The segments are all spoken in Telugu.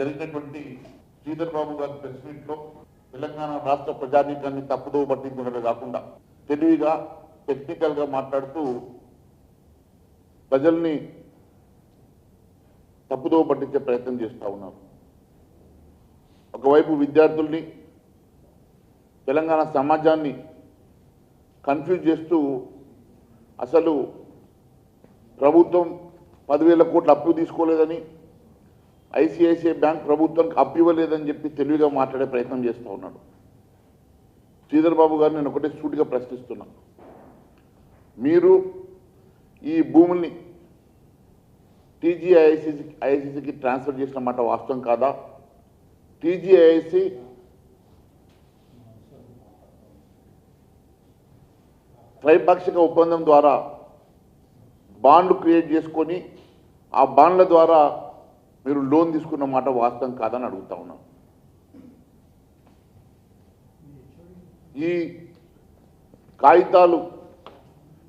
జరిగినటువంటి శ్రీధర్ బాబు గారి ప్రెస్ మీట్లో తెలంగాణ రాష్ట్ర ప్రజానీకాన్ని తప్పుదో పట్టించుకున్నది కాకుండా తెలివిగా టెక్నికల్గా మాట్లాడుతూ ప్రజల్ని తప్పుదో పట్టించే ప్రయత్నం చేస్తూ ఉన్నారు. ఒకవైపు విద్యార్థుల్ని తెలంగాణ సమాజాన్ని కన్ఫ్యూజ్ చేస్తూ అసలు ప్రభుత్వం పదివేల కోట్లు అప్పు తీసుకోలేదని ఐసిఐసిఐ బ్యాంక్ ప్రభుత్వానికి అప్పివ్వలేదని చెప్పి తెలివిగా మాట్లాడే ప్రయత్నం చేస్తూ ఉన్నాడు. శ్రీధర్ బాబు గారు నేను ఒకటే సూటిగా ప్రశ్నిస్తున్నా. మీరు ఈ భూముల్ని టీజీఐఐసిసి ఐసిసికి ట్రాన్స్ఫర్ చేసిన మాట వాస్తవం కాదా? టీజీఐసి త్రైపాక్షిక ఒప్పందం ద్వారా బాండ్లు క్రియేట్ చేసుకొని ఆ బాండ్ల ద్వారా మీరు లోన్ తీసుకున్న మాట వాస్తవం కాదని అడుగుతా ఉన్నాను ఈ కాగితాలు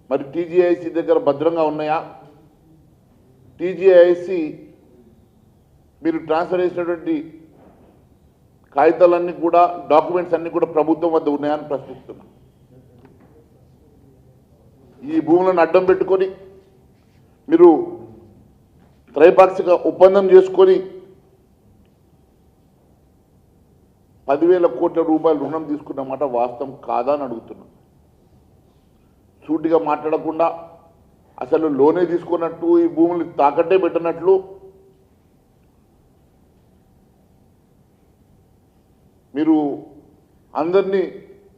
మరి టీజీఐసి దగ్గర భద్రంగా ఉన్నాయా? టీజీఐసి మీరు ట్రాన్స్ఫర్ చేసినటువంటి కాగితాలన్నీ కూడా డాక్యుమెంట్స్ అన్నీ కూడా ప్రభుత్వం వద్ద ఉన్నాయని ప్రశ్నిస్తున్నా. ఈ భూములను అడ్డం పెట్టుకొని మీరు త్రైపాక్షిక ఒప్పందం చేసుకొని పదివేల కోట్ల రూపాయలు రుణం తీసుకున్నమాట వాస్తవం కాదా అని అడుగుతున్నాను సూటిగా మాట్లాడకుండా అసలు లోనే తీసుకున్నట్టు ఈ భూములు తాకట్టే పెట్టినట్లు మీరు అందరినీ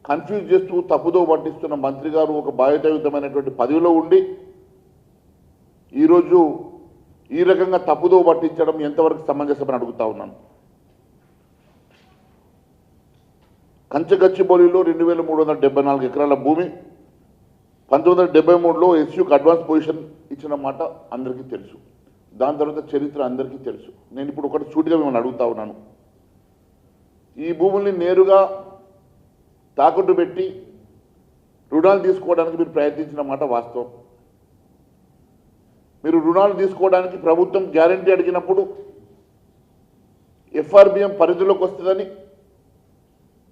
కన్ఫ్యూజ్ చేస్తూ తప్పుదో పట్టిస్తున్న మంత్రి గారు ఒక బాధ్యతాయుతమైనటువంటి పదవిలో ఉండి ఈరోజు ఈ రకంగా తప్పుదో పట్టించడం ఎంతవరకు సమంజసమని అడుగుతా ఉన్నాను. కంచగచ్చిబౌలిలో రెండు వేల మూడు వందల డెబ్బై నాలుగు ఎకరాల భూమి పంతొమ్మిది వందల డెబ్బై మూడులో ఎస్యూకి అడ్వాన్స్ పొజిషన్ ఇచ్చిన మాట అందరికీ తెలుసు. దాని తర్వాత చరిత్ర అందరికీ తెలుసు. నేను ఇప్పుడు ఒకటి సూటిగా మిమ్మల్ని అడుగుతా ఉన్నాను. ఈ భూముల్ని నేరుగా తాకట్టు పెట్టి రుణాలు తీసుకోవడానికి మీరు ప్రయత్నించిన మాట వాస్తవం. మీరు రుణాలు తీసుకోవడానికి ప్రభుత్వం గ్యారంటీ అడిగినప్పుడు ఎఫ్ఆర్బిఎం పరిధిలోకి వస్తుందని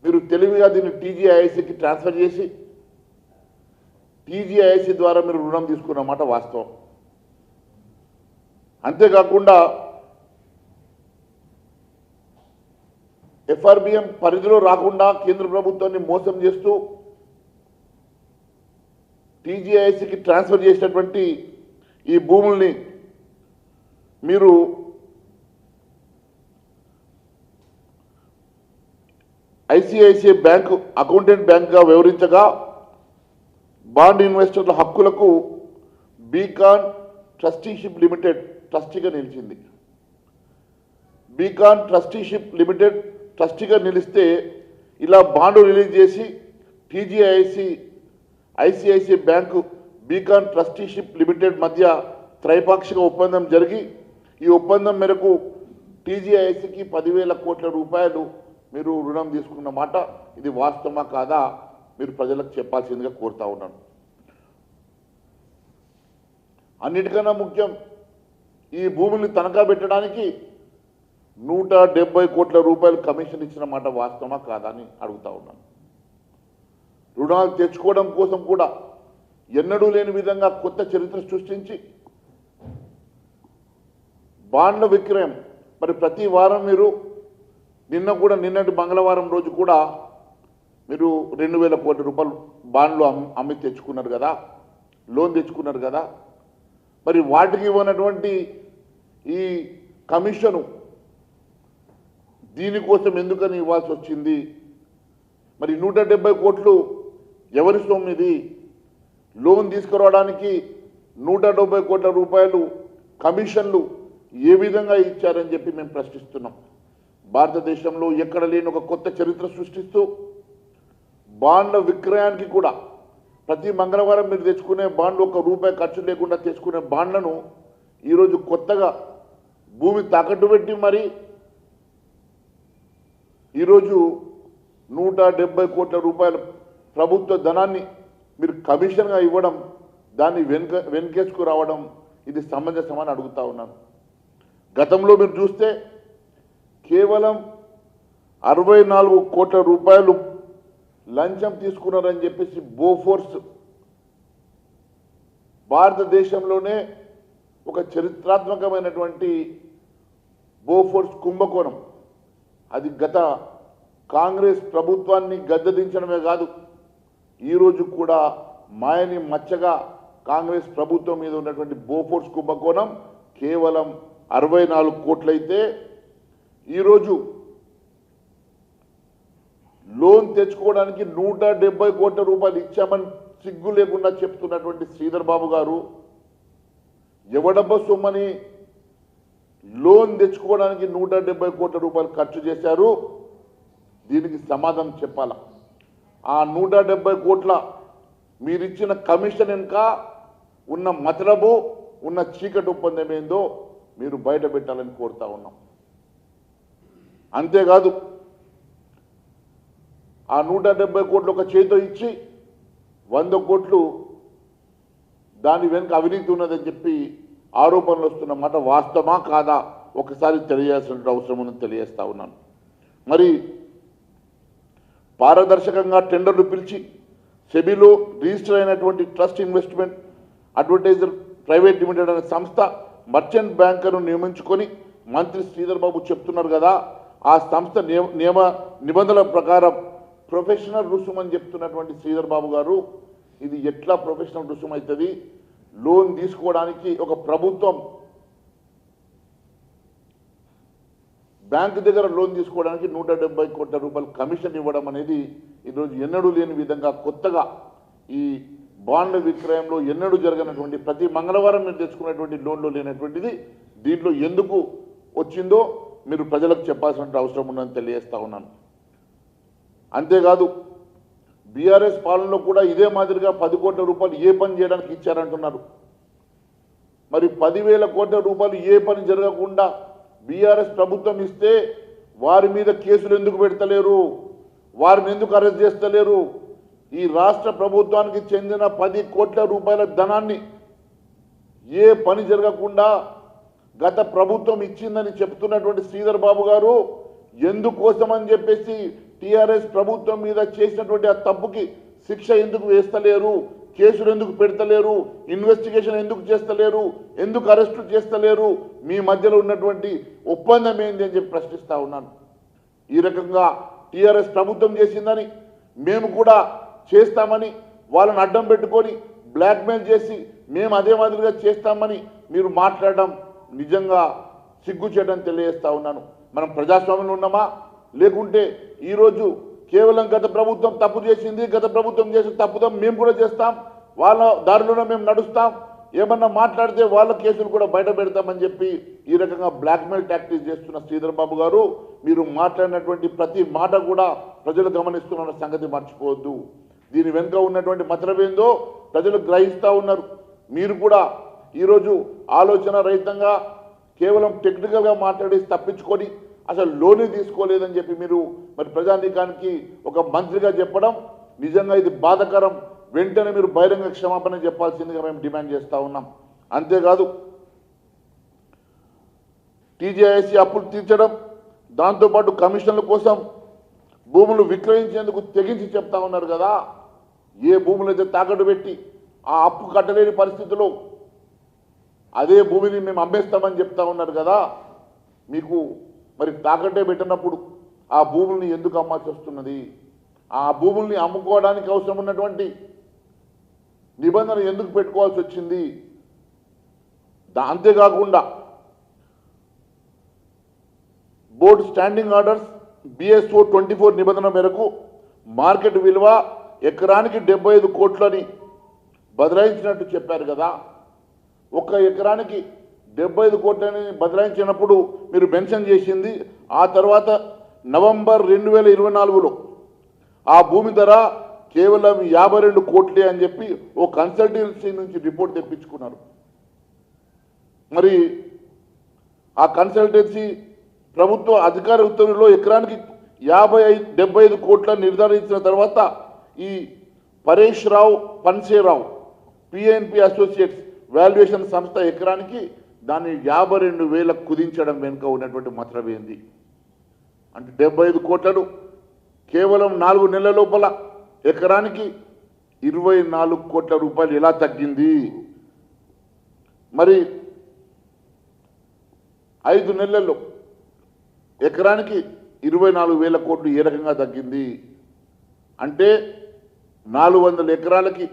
మీరు తెలివిగా దీన్ని టీజీఐఐసికి ట్రాన్స్ఫర్ చేసి టీజీఐఐసి ద్వారా మీరు రుణం తీసుకున్నమాట వాస్తవం. అంతేకాకుండా ఎఫ్ఆర్బిఎం పరిధిలో రాకుండా కేంద్ర ప్రభుత్వాన్ని మోసం చేస్తూ టీజీఐసికి ట్రాన్స్ఫర్ చేసినటువంటి ఈ భూముల్ని మీరు ఐసిఐసిఐ బ్యాంకు అకౌంటెంట్ బ్యాంక్గా వివరించగా బాండ్ ఇన్వెస్టర్ల హక్కులకు బీకాన్ ట్రస్టీషిప్ లిమిటెడ్ ట్రస్టీగా నిలిచింది. బీకాన్ ట్రస్టీషిప్ లిమిటెడ్ ట్రస్టీగా నిలిస్తే ఇలా బాండు రిలీజ్ చేసి TGIC ICICI bank beacon trusteeship limited మధ్య త్రైపాక్షిక ఒప్పందం జరిగి ఈ ఒప్పందం మేరకు టీజీఐసికి పదివేల కోట్ల రూపాయలు మీరు రుణం తీసుకున్న మాట ఇది వాస్తవమా కాదా? మీరు ప్రజలకు చెప్పాల్సిందిగా కోరుతా ఉన్నాను. అన్నిటికన్నా ముఖ్యం ఈ భూమిని తనఖా పెట్టడానికి నూట డెబ్బై కోట్ల రూపాయలు కమిషన్ ఇచ్చిన మాట వాస్తవమా కాదా అని అడుగుతా ఉన్నాను. రుణాలు తెచ్చుకోవడం కోసం కూడా ఎన్నడూ లేని విధంగా కొత్త చరిత్ర సృష్టించి బాండ్ల విక్రయం. మరి ప్రతి వారం మీరు నిన్న కూడా నిన్నటి మంగళవారం రోజు కూడా మీరు రెండు వేల కోట్ల రూపాయలు బాండ్లు అమ్మి తెచ్చుకున్నారు కదా లోన్ తెచ్చుకున్నారు కదా. మరి వాటికి ఇవ్వనటువంటి ఈ కమిషను దీనికోసం ఎందుకని ఇవ్వాల్సి వచ్చింది? మరి నూట కోట్లు ఎవరి సొమ్మిది? లోన్ తీసుకురావడానికి నూట డెబ్బై కోట్ల రూపాయలు కమిషన్లు ఏ విధంగా ఇచ్చారని చెప్పి మేము ప్రశ్నిస్తున్నాం. భారతదేశంలో ఎక్కడ లేని ఒక కొత్త చరిత్ర సృష్టిస్తూ బాండ్ల విక్రయానికి కూడా ప్రతి మంగళవారం మీరు తెచ్చుకునే బాండ్లు ఒక రూపాయి ఖర్చు లేకుండా తెచ్చుకునే బాండ్లను ఈరోజు కొత్తగా భూమి తాకట్టు పెట్టి మరి ఈరోజు నూట డెబ్బై కోట్ల రూపాయల ప్రభుత్వ ధనాన్ని మీరు కమిషన్గా ఇవ్వడం దాన్ని వెనుక వెనుకేసుకు రావడం ఇది సమంజసమని అడుగుతా ఉన్నాను. గతంలో మీరు చూస్తే కేవలం అరవై నాలుగు కోట్ల రూపాయలు లంచం తీసుకున్నారని చెప్పేసి బోఫోర్స్ భారతదేశంలోనే ఒక చరిత్రాత్మకమైనటువంటి బోఫోర్స్ కుంభకోణం. అది గత కాంగ్రెస్ ప్రభుత్వాన్ని గద్దెదించడమే కాదు ఈరోజు కూడా మాయని మచ్చగా కాంగ్రెస్ ప్రభుత్వం మీద ఉన్నటువంటి బోఫోర్స్ కుంభకోణం కేవలం అరవై నాలుగు కోట్లయితే ఈరోజు లోన్ తెచ్చుకోవడానికి నూట డెబ్బై కోట్ల రూపాయలు ఇచ్చామని సిగ్గు లేకుండా చెప్తున్నటువంటి శ్రీధర్ బాబు గారు ఎవడబ్బ సొమ్మని లోన్ తెచ్చుకోవడానికి నూట డెబ్బై కోట్ల రూపాయలు ఖర్చు చేశారు? దీనికి సమాధానం చెప్పాలా? ఆ నూట డెబ్బై కోట్ల మీరిచ్చిన కమిషన్ ఇంకా ఉన్న మతలబు ఉన్న చీకటి ఒప్పందం ఏందో మీరు బయట పెట్టాలని కోరుతా ఉన్నాం. అంతేకాదు ఆ నూట డెబ్బై కోట్లు ఒక చేతితో ఇచ్చి వంద కోట్లు దాని వెనుక అవినీతి ఉన్నదని చెప్పి ఆరోపణలు వస్తున్న మాట వాస్తవమా కాదా? ఒకసారి తెలియాల్సిన అవసరం ఉందని తెలియజేస్తా ఉన్నాను. మరి పారదర్శకంగా టెండర్లు పిలిచి సెబీలో రిజిస్టర్ అయినటువంటి trust investment advertiser private limited అనే సంస్థ మర్చెంట్ బ్యాంకర్ను నియమించుకొని మంత్రి శ్రీధర్ బాబు చెప్తున్నారు కదా ఆ సంస్థ నియమ నియమ నిబంధనల ప్రకారం ప్రొఫెషనల్ రుసుము అని చెప్తున్నటువంటి శ్రీధర్ బాబు గారు ఇది ఎట్లా ప్రొఫెషనల్ రుసుము అవుతుంది లోన్ తీసుకోవడానికి ఒక ప్రభుత్వం బ్యాంకు దగ్గర లోన్ తీసుకోవడానికి నూట డెబ్బై కోట్ల రూపాయలు కమిషన్ ఇవ్వడం అనేది ఈరోజు ఎన్నడూ లేని విధంగా కొత్తగా ఈ బాండ్ల విక్రయంలో ఎన్నడూ జరగనటువంటి ప్రతి మంగళవారం మీరు తెచ్చుకున్నటువంటి లోన్లు లేనటువంటిది దీంట్లో ఎందుకు వచ్చిందో మీరు ప్రజలకు చెప్పాల్సిన అవసరం ఉందని తెలియజేస్తా ఉన్నాను. అంతేకాదు బీఆర్ఎస్ పాలనలో కూడా ఇదే మాదిరిగా పది కోట్ల రూపాయలు ఏ పని చేయడానికి ఇచ్చారంటున్నారు. మరి పదివేల కోట్ల రూపాయలు ఏ పని జరగకుండా బీఆర్ఎస్ ప్రభుత్వం ఇస్తే వారి మీద కేసులు ఎందుకు పెడతలేరు? వారిని ఎందుకు అరెస్ట్ చేస్తలేరు? ఈ రాష్ట్ర ప్రభుత్వానికి చెందిన పది కోట్ల రూపాయల ధనాన్ని ఏ పని జరగకుండా గత ప్రభుత్వం ఇచ్చిందని చెప్తున్నటువంటి శ్రీధర్ బాబు గారు ఎందుకోసమని చెప్పేసి టీఆర్ఎస్ ప్రభుత్వం మీద చేసినటువంటి ఆ తప్పుకి శిక్ష ఎందుకు వేస్తలేరు? కేసులు ఎందుకు పెడతలేరు? ఇన్వెస్టిగేషన్ ఎందుకు చేస్తలేరు? ఎందుకు అరెస్టు చేస్తలేరు? మీ మధ్యలో ఉన్నటువంటి ఒప్పందం ఏంది అని చెప్పి ప్రశ్నిస్తూ ఉన్నాను. ఈ రకంగా టీఆర్ఎస్ ప్రభుత్వం చేసిందని మేము కూడా చేస్తామని వాళ్ళని అడ్డం పెట్టుకొని బ్లాక్మెయిల్ చేసి మేము అదే మాదిరిగా చేస్తామని మీరు మాట్లాడడం నిజంగా సిగ్గు చేయడం తెలియజేస్తా ఉన్నాను. మనం ప్రజాస్వామ్యంలో ఉన్నామా? లేకుంటే ఈరోజు కేవలం గత ప్రభుత్వం తప్పు చేసింది గత ప్రభుత్వం చేసిన తప్పుతో మేము కూడా చేస్తాం వాళ్ళ దారిలోనే మేము నడుస్తాం. ఏమన్నా మాట్లాడితే వాళ్ళ కేసులు కూడా బయట పెడతామని చెప్పి ఈ రకంగా బ్లాక్మెయిల్ టాక్టిక్స్ చేస్తున్న శ్రీధర్ బాబు గారు మీరు మాట్లాడినటువంటి ప్రతి మాట కూడా ప్రజలు గమనిస్తున్న సంగతి మర్చిపోవద్దు. దీని వెనుక ఉన్నటువంటి మతలమేందో ప్రజలు గ్రహిస్తూ ఉన్నారు. మీరు కూడా ఈరోజు ఆలోచన రహితంగా కేవలం టెక్నికల్గా మాట్లాడేసి తప్పించుకొని అసలు లోనే తీసుకోలేదని చెప్పి మీరు మరి ప్రజానీకానికి ఒక మంత్రిగా చెప్పడం నిజంగా ఇది బాధకరం. వెంటనే మీరు బహిరంగ క్షమాపణ చెప్పాల్సిందిగా మేము డిమాండ్ చేస్తూ ఉన్నాం. అంతేకాదు టీజీఐసి అప్పులు తీర్చడం దాంతోపాటు కమిషన్ల కోసం భూములు విక్రయించేందుకు తెగించి చెప్తా ఉన్నారు కదా. ఏ భూములు అయితే తాకట్టు పెట్టి ఆ అప్పు కట్టలేని పరిస్థితిలో అదే భూమిని మేము అమ్మేస్తామని చెప్తా ఉన్నారు కదా. మీకు మరి తాకట్టే పెట్టినప్పుడు ఆ భూముల్ని ఎందుకు అమ్మాల్సి వస్తున్నది? ఆ భూముల్ని అమ్ముకోవడానికి అవసరం ఉన్నటువంటి నిబంధన ఎందుకు పెట్టుకోవాల్సి వచ్చింది? అంతేకాకుండా board standing orders BSO twenty four నిబంధన మేరకు మార్కెట్ విలువ ఎకరానికి డెబ్బై ఐదు కోట్లని బదలాయించినట్టు చెప్పారు కదా. ఒక ఎకరానికి డెబ్బై ఐదు కోట్లని బదలాయించినప్పుడు మీరు మెన్షన్ చేసింది ఆ తర్వాత నవంబర్ రెండు వేల ఇరవై నాలుగులో ఆ భూమి ధర కేవలం యాభై రెండు కోట్లే అని చెప్పి ఓ కన్సల్టెన్సీ నుంచి రిపోర్ట్ తెప్పించుకున్నారు. మరి ఆ కన్సల్టెన్సీ ప్రభుత్వ అధికార ఉత్తర్వులో ఎకరానికి యాభై ఐదు డెబ్బై ఐదు కోట్ల నిర్ధారించిన తర్వాత ఈ Paresh Rao Panserao PNP associates valuation సంస్థ ఎకరానికి దాన్ని యాభై రెండు వేలకు కుదించడం వెనుక ఉన్నటువంటి మతలబ్ ఏంది? అంటే డెబ్బై ఐదు కోట్లను కేవలం నాలుగు నెలల లోపల ఎకరానికి ఇరవై నాలుగు కోట్ల రూపాయలు ఎలా తగ్గింది? మరి ఐదు నెలల్లో ఎకరానికి ఇరవై నాలుగు వేల కోట్లు ఏ రకంగా తగ్గింది? అంటే నాలుగు వందల ఎకరాలకి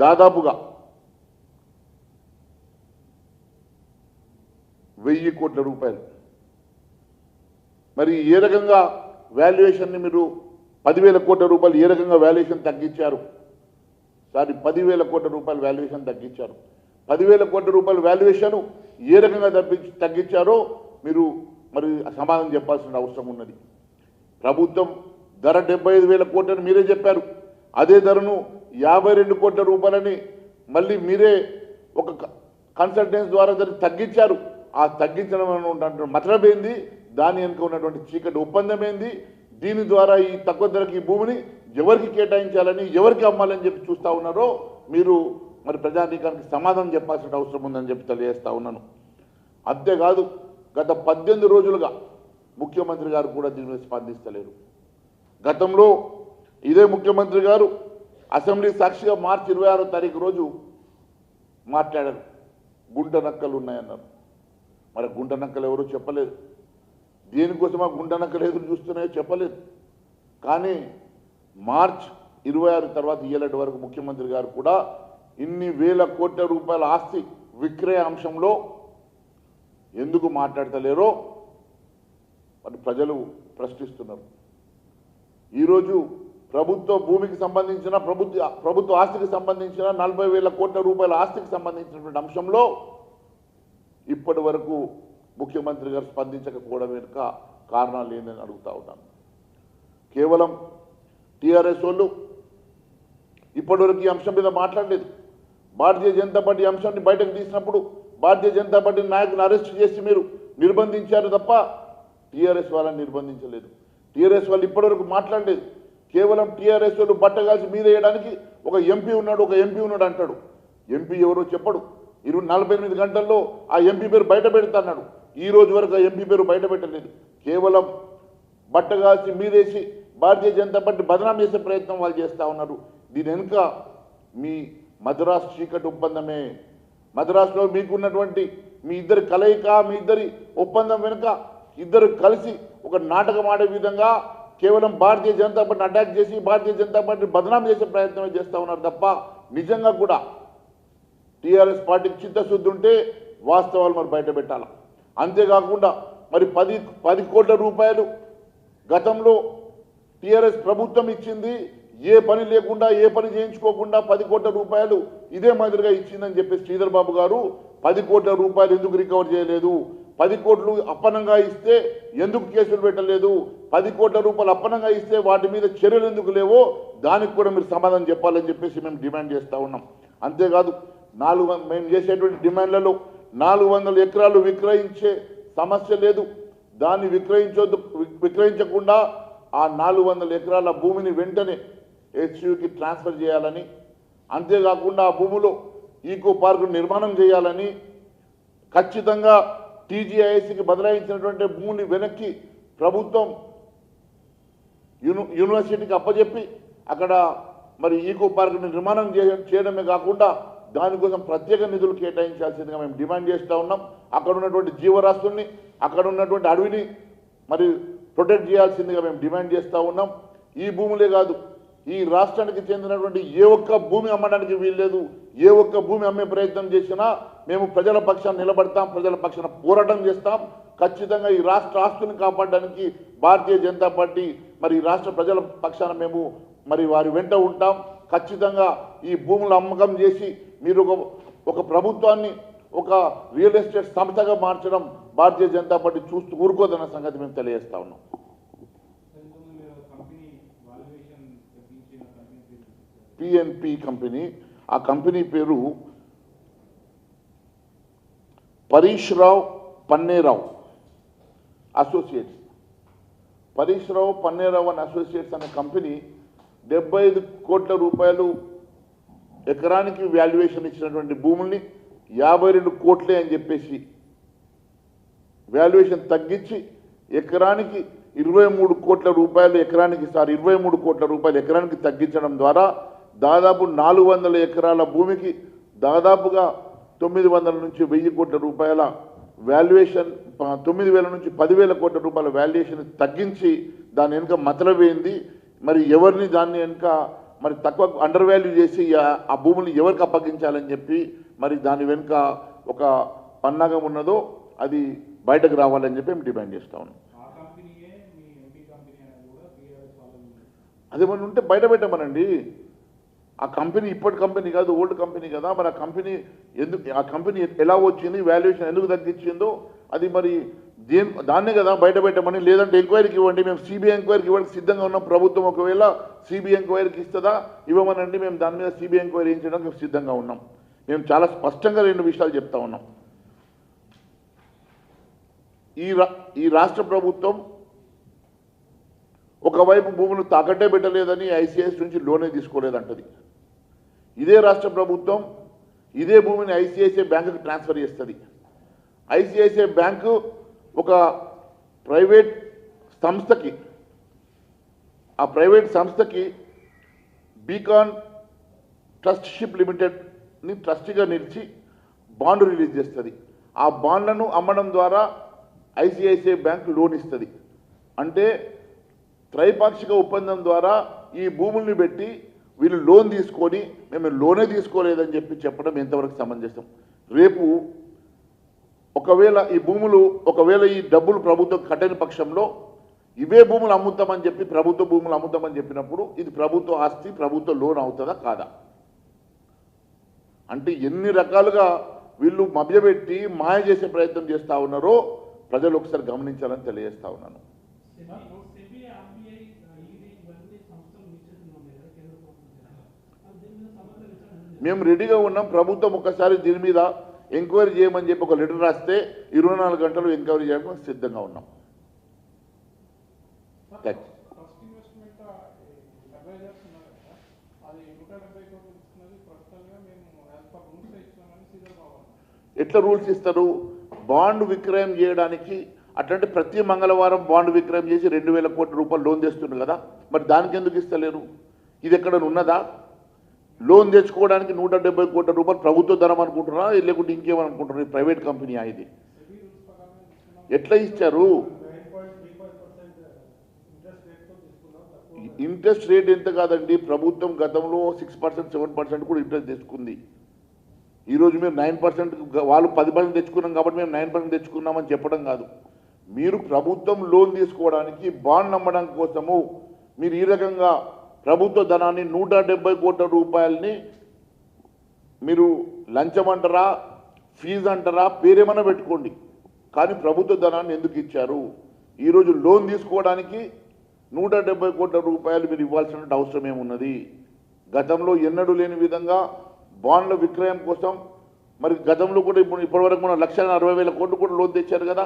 దాదాపుగా వెయ్యి కోట్ల రూపాయలు. మరి ఏ రకంగా వాల్యుయేషన్ని మీరు పదివేల కోట్ల రూపాయలు ఏ రకంగా వాల్యుయేషన్ తగ్గించారు? సారీ పదివేల కోట్ల రూపాయలు వాల్యుయేషన్ తగ్గించారు. పదివేల కోట్ల రూపాయల వాల్యుయేషన్ ఏ రకంగా తగ్గించి తగ్గించారో మీరు మరి సమాధానం చెప్పాల్సిన అవసరం ఉన్నది. ప్రభుత్వం ధర డెబ్బై ఐదు వేల కోట్లని మీరే చెప్పారు. అదే ధరను యాభై రెండు కోట్ల రూపాయలని మళ్ళీ మీరే ఒక కన్సల్టెన్స్ ద్వారా దాన్ని తగ్గించారు. ఆ తగ్గించడం ఉన్నటువంటి మతలబ్ ఏంది దాని వెనుక ఉన్నటువంటి చీకటి ఒప్పందం ఏంది దీని ద్వారా ఈ తక్కువ ధరకి ఈ భూమిని ఎవరికి కేటాయించాలని ఎవరికి అమ్మాలని చెప్పి చూస్తా ఉన్నారో మీరు మరి ప్రజానీకానికి సమాధానం చెప్పాల్సిన అవసరం ఉందని చెప్పి తెలియజేస్తా ఉన్నాను. అంతేకాదు గత పద్దెనిమిది రోజులుగా ముఖ్యమంత్రి గారు కూడా దీని మీద స్పందిస్తలేరు. గతంలో ఇదే ముఖ్యమంత్రి గారు అసెంబ్లీ సాక్షిగా మార్చి ఇరవై ఆరో తారీఖు రోజు మాట్లాడారు. గుంట నక్కలు ఉన్నాయన్నారు మరి గుంట నక్కలు ఎవరూ చెప్పలేదు. దేనికోసం ఆ గుంట ఎదురు చూస్తున్నాయో చెప్పలేదు. కానీ మార్చ్ ఇరవై ఆరు తర్వాత ఇయ్యలటి వరకు ముఖ్యమంత్రి గారు కూడా ఇన్ని వేల కోట్ల రూపాయల ఆస్తి విక్రయ అంశంలో ఎందుకు మాట్లాడతలేరో మరి ప్రజలు ప్రశ్నిస్తున్నారు. ఈరోజు ప్రభుత్వ భూమికి సంబంధించిన ప్రభుత్వ ప్రభుత్వ ఆస్తికి సంబంధించిన నలభై వేల కోట్ల రూపాయల ఆస్తికి సంబంధించినటువంటి అంశంలో ఇప్పటి వరకు ముఖ్యమంత్రి గారు స్పందించకపోవడం వెనుక కారణాలు ఏందని అడుగుతా ఉన్నాను. కేవలం టీఆర్ఎస్ వాళ్ళు ఇప్పటివరకు ఈ అంశం మీద మాట్లాడలేదు. భారతీయ జనతా పార్టీ అంశాన్ని బయటకు తీసినప్పుడు భారతీయ జనతా పార్టీ నాయకులు అరెస్ట్ చేసి మీరు నిర్బంధించారు తప్ప టీఆర్ఎస్ వాళ్ళని నిర్బంధించలేదు. టీఆర్ఎస్ వాళ్ళు ఇప్పటివరకు మాట్లాడలేదు. కేవలం టీఆర్ఎస్ వాళ్ళు బట్టగాల్సి మీద వేయడానికి ఒక ఎంపీ ఉన్నాడు ఒక ఎంపీ ఉన్నాడు అంటాడు. ఎంపీ ఎవరో చెప్పడు. ఇరవై నలభై ఎనిమిది గంటల్లో ఆ ఎంపీ పేరు బయట పెడతాన్నాడు ఈ రోజు వరకు ఆ ఎంపీ పేరు బయట పెట్టలేదు. కేవలం బట్ట కాల్చి మీదేసి భారతీయ జనతా పార్టీ బదనాం చేసే ప్రయత్నం వాళ్ళు చేస్తూ ఉన్నారు. దీని వెనుక మీ మద్రాస్ చీకటి ఒప్పందమే. మద్రాసులో మీకున్నటువంటి మీ ఇద్దరి కలయిక మీ ఇద్దరి ఒప్పందం వెనుక ఇద్దరు కలిసి ఒక నాటకం ఆడే విధంగా కేవలం భారతీయ జనతా పార్టీని అటాక్ చేసి భారతీయ జనతా పార్టీని బదనాం చేసే ప్రయత్నమే చేస్తూ ఉన్నారు తప్ప నిజంగా కూడా టీఆర్ఎస్ పార్టీకి చిత్తశుద్ధి ఉంటే వాస్తవాలు మరి బయట పెట్టాలి. అంతేకాకుండా మరి పది పది కోట్ల రూపాయలు గతంలో టీఆర్ఎస్ ప్రభుత్వం ఇచ్చింది. ఏ పని లేకుండా ఏ పని చేయించుకోకుండా పది కోట్ల రూపాయలు ఇదే మాదిరిగా ఇచ్చిందని చెప్పి శ్రీధర్ బాబు గారు పది కోట్ల రూపాయలు ఎందుకు రికవర్ చేయలేదు? పది కోట్లు అప్పనంగా ఇస్తే ఎందుకు కేసులు పెట్టలేదు? పది కోట్ల రూపాయలు అప్పనంగా ఇస్తే వాటి మీద చర్యలు ఎందుకు లేవో దానికి కూడా మీరు సమాధానం చెప్పాలని చెప్పేసి మేము డిమాండ్ చేస్తూ ఉన్నాం. అంతేకాదు నాలుగు మేము చేసేటువంటి డిమాండ్లలో నాలుగు వందల ఎకరాలు విక్రయించే సమస్య లేదు. దాన్ని విక్రయించొద్దు వి- విక్రయించకుండా ఆ నాలుగు వందల ఎకరాల భూమిని వెంటనే హెచ్యుకి ట్రాన్స్ఫర్ చేయాలని అంతేకాకుండా ఆ భూమిలో ఈకో పార్కు నిర్మాణం చేయాలని ఖచ్చితంగా టీజీఐఎస్సికి బదలాయించినటువంటి భూమిని వెనక్కి ప్రభుత్వం యూని యూనివర్సిటీకి అప్పచెప్పి అక్కడ మరి ఈకో పార్క్ నిర్మాణం చేయ- చేయడమే కాకుండా దానికోసం ప్రత్యేక నిధులు కేటాయించాల్సిందిగా మేము డిమాండ్ చేస్తూ ఉన్నాం. అక్కడ ఉన్నటువంటి జీవరాశుల్ని అక్కడ ఉన్నటువంటి అడవిని మరి ప్రొటెక్ట్ చేయాల్సిందిగా మేము డిమాండ్ చేస్తూ ఉన్నాం. ఈ భూములే కాదు ఈ రాష్ట్రానికి చెందినటువంటి ఏ ఒక్క భూమి అమ్మడానికి వీల్లేదు. ఏ ఒక్క భూమి అమ్మే ప్రయత్నం చేసినా మేము ప్రజల పక్షాన్ని నిలబడతాం ప్రజల పక్షాన పోరాటం చేస్తాం. ఖచ్చితంగా ఈ రాష్ట్ర ఆస్తుని కాపాడడానికి భారతీయ జనతా పార్టీ మరి ఈ రాష్ట్ర ప్రజల పక్షాన మేము మరి వారి వెంట ఉంటాం. ఖచ్చితంగా ఈ భూములు అమ్మకం చేసి మీరు ఒక ఒక ప్రభుత్వాన్ని ఒక రియల్ ఎస్టేట్ సంస్థగా మార్చడం భారతీయ జనతా పార్టీ చూస్తూ ఊరుకోదన్న సంగతి మేము తెలియజేస్తా ఉన్నాం. పిఎన్పి కంపెనీ ఆ కంపెనీ పేరు Parish Rao Panneerao associates. Parish Rao Panneerao and associates అనే కంపెనీ డెబ్బై ఐదు కోట్ల రూపాయలు ఎకరానికి వాల్యుయేషన్ ఇచ్చినటువంటి భూముల్ని యాభై రెండు కోట్లే అని చెప్పేసి వాల్యుయేషన్ తగ్గించి ఎకరానికి ఇరవై మూడు కోట్ల రూపాయలు ఎకరానికి సార్ ఇరవై మూడు కోట్ల రూపాయలు ఎకరానికి తగ్గించడం ద్వారా దాదాపు నాలుగు వందల ఎకరాల భూమికి దాదాపుగా తొమ్మిది వందల నుంచి వెయ్యి కోట్ల రూపాయల వాల్యుయేషన్ తొమ్మిది వేల నుంచి పదివేల కోట్ల రూపాయల వాల్యుయేషన్ తగ్గించి దాని వెనుక మతలబేంది మరి ఎవరిని దాన్ని వెనుక మరి తక్కువ అండర్ వాల్యూ చేసి ఆ- భూములు ఎవరికి అప్పగించాలని చెప్పి మరి దాని వెనుక ఒక పన్నాగం ఉన్నదో అది బయటకు రావాలని చెప్పి మేము డిమాండ్ చేస్తా ఉన్నాం. అదేమన్నా ఉంటే బయట పెట్టమనండి. ఆ కంపెనీ ఇప్పటి కంపెనీ కాదు ఓల్డ్ కంపెనీ కదా. మరి ఆ కంపెనీ ఎందుకు ఆ కంపెనీ ఎలా వచ్చింది వాల్యుయేషన్ ఎందుకు తగ్గించిందో అది మరి దేని దాన్నే కదా బయట పెట్టమని లేదంటే ఎంక్వైరీకి ఇవ్వండి మేము సిబిఐ ఎంక్వైరీకి ఇవ్వడానికి సిద్ధంగా ఉన్నాం. ప్రభుత్వం ఒకవేళ సిబిఐ ఎంక్వైరీకి ఇస్తుందా ఇవ్వమనండి మేము దాని మీద సిబిఐ ఎంక్వైరీ చేయించడానికి మేము సిద్ధంగా ఉన్నాం. మేము చాలా స్పష్టంగా రెండు విషయాలు చెప్తా ఉన్నాం. ఈ రా ఈ రాష్ట్ర ప్రభుత్వం ఒకవైపు భూములు తాకట్టే పెట్టలేదని ఐసీఐఎస్ నుంచి లోనే తీసుకోలేదంటది. ఇదే రాష్ట్ర ప్రభుత్వం ఇదే భూమిని ఐసిఐసిఐ బ్యాంకుకి ట్రాన్స్ఫర్ చేస్తుంది. ఐసిఐసిఐ బ్యాంకు ఒక ప్రైవేట్ సంస్థకి ఆ ప్రైవేట్ సంస్థకి బీకాన్ ట్రస్ట్షిప్ లిమిటెడ్ని ట్రస్టీగా నిలిచి బాండ్ రిలీజ్ చేస్తుంది. ఆ బాండ్లను అమ్మడం ద్వారా ఐసిఐసిఐ బ్యాంక్ లోన్ ఇస్తుంది. అంటే త్రైపాక్షిక ఒప్పందం ద్వారా ఈ భూముల్ని పెట్టి వీళ్ళు లోన్ తీసుకొని మేము లోనే తీసుకోలేదని చెప్పి చెప్పడం ఎంతవరకు సమంజసం? రేపు ఒకవేళ ఈ భూములు ఒకవేళ ఈ డబ్బులు ప్రభుత్వం కట్టని పక్షంలో ఇవే భూములు అమ్ముతామని చెప్పి ప్రభుత్వ భూములు అమ్ముతామని చెప్పినప్పుడు ఇది ప్రభుత్వ ఆస్తి ప్రభుత్వ లోన్ అవుతుందా కాదా? అంటే ఎన్ని రకాలుగా వీళ్ళు మభ్యపెట్టి మాయ చేసే ప్రయత్నం చేస్తూ ఉన్నారో ప్రజలు ఒకసారి గమనించాలని తెలియజేస్తా ఉన్నాను. మేము రెడీగా ఉన్నాం ప్రభుత్వం ఒక్కసారి దీని మీద ఎంక్వైరీ చేయమని చెప్పి ఒక లెటర్ రాస్తే ఇరవై నాలుగు గంటలు ఎంక్వైరీ చేయడానికి సిద్ధంగా ఉన్నాం. ఎట్లా రూల్స్ ఇస్తారు? బాండ్ విక్రయం చేయడానికి అట్లాంటి ప్రతి మంగళవారం బాండ్ విక్రయం చేసి రెండు వేల కోట్ల రూపాయలు లోన్ తెస్తుండ్రు కదా మరి దానికి ఎందుకు ఇస్తలేరు? ఇది ఎక్కడ ఉన్నదా? లోన్ తెచ్చుకోవడానికి నూట డెబ్బై కోట్ల రూపాయలు ప్రభుత్వ ధనం అనుకుంటున్నారా? లేకుంటే ఇంకేమని అనుకుంటున్నారు ప్రైవేట్ కంపెనీ ఇది. ఎట్లా ఇచ్చారు? ఇంట్రెస్ట్ ఇంట్రెస్ట్ రేట్ ఎంత కాదండి? ప్రభుత్వం గతంలో సిక్స్ పర్సెంట్ సెవెన్ పర్సెంట్ కూడా ఇంట్రెస్ట్ తెచ్చుకుంది. ఈరోజు మేము నైన్ పర్సెంట్ వాళ్ళు పది పర్సెంట్ తెచ్చుకున్నాం కాబట్టి మేము నైన్ పర్సెంట్ తెచ్చుకున్నామని చెప్పడం కాదు. మీరు ప్రభుత్వం లోన్ తీసుకోవడానికి బాండ్ నమ్మడం కోసము మీరు ఈ రకంగా ప్రభుత్వ ధనాన్ని నూట డెబ్బై కోట్ల రూపాయలని మీరు లంచం అంటారా ఫీజు అంటారా పేరేమైనా పెట్టుకోండి. కానీ ప్రభుత్వ ధనాన్ని ఎందుకు ఇచ్చారు? ఈరోజు లోన్ తీసుకోవడానికి నూట డెబ్బై కోట్ల రూపాయలు మీరు ఇవ్వాల్సిన అవసరం ఏమున్నది? గతంలో ఎన్నడూ లేని విధంగా బాండ్ల విక్రయం కోసం మరి గతంలో కూడా ఇప్పుడు ఇప్పటివరకు కూడా లక్ష అరవై వేల కోట్లు కూడా లోన్ తెచ్చారు కదా.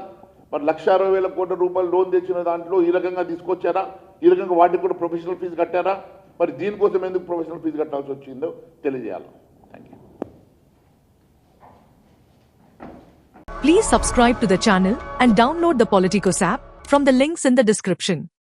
మరి లక్ష అరవై వేల కోట్ల రూపాయలు లోన్ తెచ్చిన దాంట్లో ఈ రకంగా తీసుకొచ్చారా? ఈ రకంగా వాటికి కూడా ప్రొఫెషనల్ ఫీజు కట్టారా? మరి దీనికోసం ఎందుకు ప్రొఫెషనల్ ఫీజు కట్టాల్సి వచ్చిందో తెలియజేయాలి. Thank you Please subscribe to the channel and download the Politicos app from the links in the description.